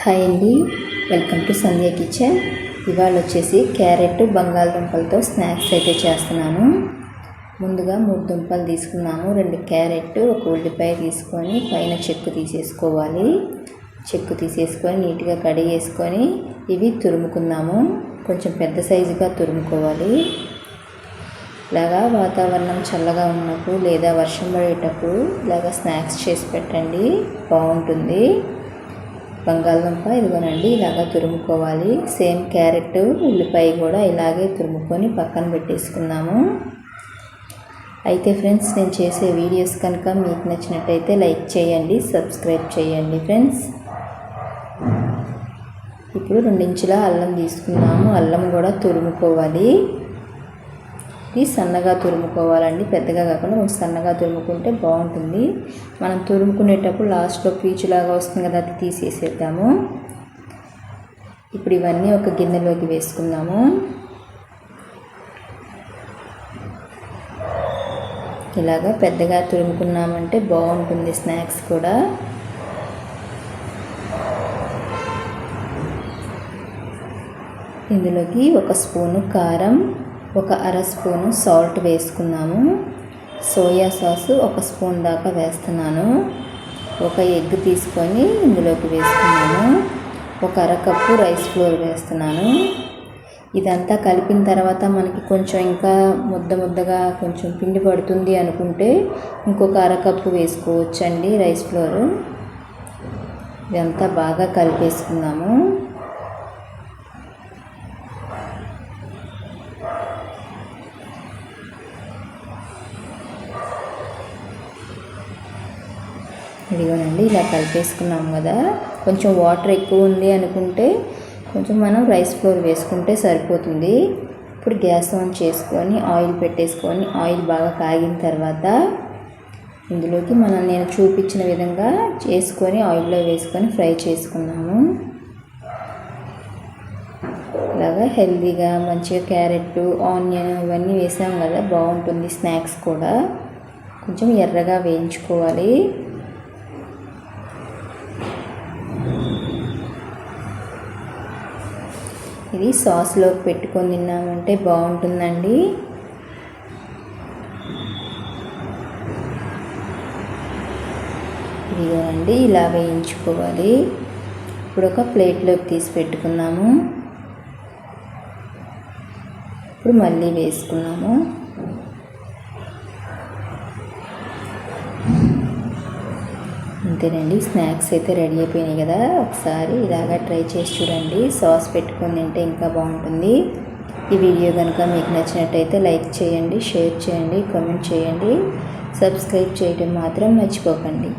Hi అండి. Welcome to Sandhya kitchen. ఇవాళ వచ్చేసి క్యారెట్ బంగాళదుంపలతో స్నాక్స్ అయితే చేస్తున్నాను. ముందుగా మూడు దుంపలు తీసుకున్నాము. రెండు క్యారెట్ ఒక ఉల్లిపాయ తీసుకొని పైన చెక్కు తీసేసుకోవాలి. చెక్కు తీసేసుకొని నీట్గా కడిగేసుకొని ఇవి తురుముకున్నాము కొంచెం పెద్ద సైజుగా తురుముకోవాలి. ఇలాగా వాతావరణం చల్లగా ఉన్నప్పుడు లేదా వర్షం పడేటప్పుడు ఇలాగా స్నాక్స్ చేసి పెట్టండి. బాగుంటుంది. బంగాళదుంప ఇదిగోనండి ఇలాగా తురుముకోవాలి. సేమ్ క్యారెట్ ఉల్లిపాయ కూడా ఇలాగే తురుముకొని పక్కన పెట్టేసుకున్నాము. అయితే ఫ్రెండ్స్ నేను చేసే వీడియోస్ కనుక మీకు నచ్చినట్టయితే లైక్ చేయండి సబ్స్క్రైబ్ చేయండి ఫ్రెండ్స్. ఇప్పుడు రెండించుల అల్లం తీసుకున్నాము. అల్లం కూడా తురుముకోవాలి. ఇది సన్నగా తురుముకోవాలండి. పెద్దగా కాకుండా కొంచెం సన్నగా తురుముకుంటే బాగుంటుంది. మనం తురుముకునేటప్పుడు లాస్ట్లో పీచులాగా వస్తుంది కదా అది తీసేసేద్దాము. ఇప్పుడు ఇవన్నీ ఒక గిన్నెలోకి వేసుకుందాము. ఇలాగా పెద్దగా తురుముకున్నామంటే బాగుంటుంది స్నాక్స్ కూడా. ఇందులోకి ఒక స్పూను కారం ఒక అర స్పూను సాల్ట్ వేసుకున్నాము. సోయా సాసు ఒక స్పూన్ దాకా వేస్తున్నాను. ఒక ఎగ్ తీసుకొని ఇందులోకి వేసుకున్నాను ఒక అరకప్పు రైస్ ఫ్లోర్ వేస్తున్నాను. ఇదంతా కలిపిన తర్వాత మనకి కొంచెం ఇంకా ముద్ద ముద్దగా కొంచెం పిండి పడుతుంది అనుకుంటే ఇంకొక అరకప్పు వేసుకోవచ్చండి రైస్ ఫ్లోర్. ఇదంతా బాగా కలిపేసుకున్నాము. ఇదిగోనండి ఇలా కలిపేసుకున్నాం కదా. కొంచెం వాటర్ ఎక్కువ ఉంది అనుకుంటే కొంచెం మనం రైస్ ఫ్లోర్ వేసుకుంటే సరిపోతుంది. ఇప్పుడు గ్యాస్ ఆన్ చేసుకొని ఆయిల్ పెట్టేసుకొని ఆయిల్ బాగా కాగిన తర్వాత ఇందులోకి మనం నేను చూపించిన విధంగా చేసుకొని ఆయిల్లో వేసుకొని ఫ్రై చేసుకున్నాము. ఇలాగా హెల్తీగా మంచిగా క్యారెట్ ఆనియన్ ఇవన్నీ వేసాం కదా బాగుంటుంది స్నాక్స్ కూడా. కొంచెం ఎర్రగా వేయించుకోవాలి. ఇది సాస్లోకి పెట్టుకొని తిన్నామంటే బాగుంటుందండి. ఇదిగోనండి ఇలా వేయించుకోవాలి. ఇప్పుడు ఒక ప్లేట్లోకి తీసి పెట్టుకున్నాము. ఇప్పుడు మళ్ళీ వేసుకున్నాము. అంతేనండి. స్నాక్స్ అయితే రెడీ అయిపోయినాయి కదా. ఒకసారి ఇలాగా ట్రై చేసి చూడండి. సాస్ పెట్టుకొని తింటే ఇంకా బాగుంటుంది. ఈ వీడియో కనుక మీకు నచ్చినట్టయితే లైక్ చేయండి షేర్ చేయండి కామెంట్ చేయండి. సబ్స్క్రైబ్ చేయడం మాత్రం మర్చిపోకండి.